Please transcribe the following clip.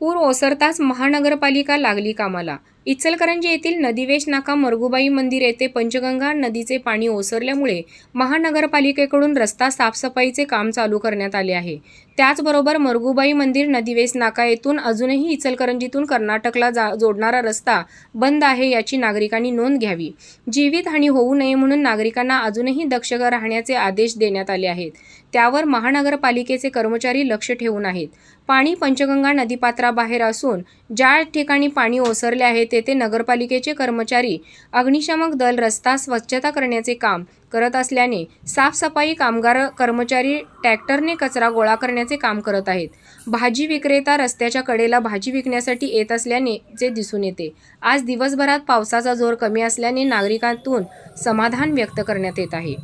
पूर ओसरताच महानगरपालिका लागली कामाला. इचलकरंजी येथील नदीवेश नाका मरगुबाई मंदिर येथे पंचगंगा नदीचे पाणी ओसरल्यामुळे महानगरपालिकेकडून रस्ता साफसफाईचे काम चालू करण्यात आले आहे. त्याचबरोबर मरगुबाई मंदिर नदीवेश नाका येथून अजूनही इचलकरंजीतून कर्नाटकला जा जोडणारा रस्ता बंद आहे याची नागरिकांनी नोंद घ्यावी. जीवितहानी होऊ नये म्हणून नागरिकांना अजूनही दक्ष राहण्याचे आदेश देण्यात आले आहेत. त्यावर महानगरपालिकेचे कर्मचारी लक्ष ठेवून आहेत. पाणी पंचगंगा नदीपात्राबाहेर असून ज्या ठिकाणी पाणी ओसरले आहे तेथे नगरपालिकेचे कर्मचारी अग्निशामक दल रस्ता स्वच्छता करण्याचे काम करत असल्याने साफसफाई कामगार कर्मचारी ट्रॅक्टरने कचरा गोळा करण्याचे काम करत आहेत. भाजी विक्रेता रस्त्याच्या कडेला भाजी विकण्यासाठी येत असल्याने जे दिसून येते. आज दिवसभरात पावसाचा जोर कमी असल्याने नागरिकांतून समाधान व्यक्त करण्यात येत आहे.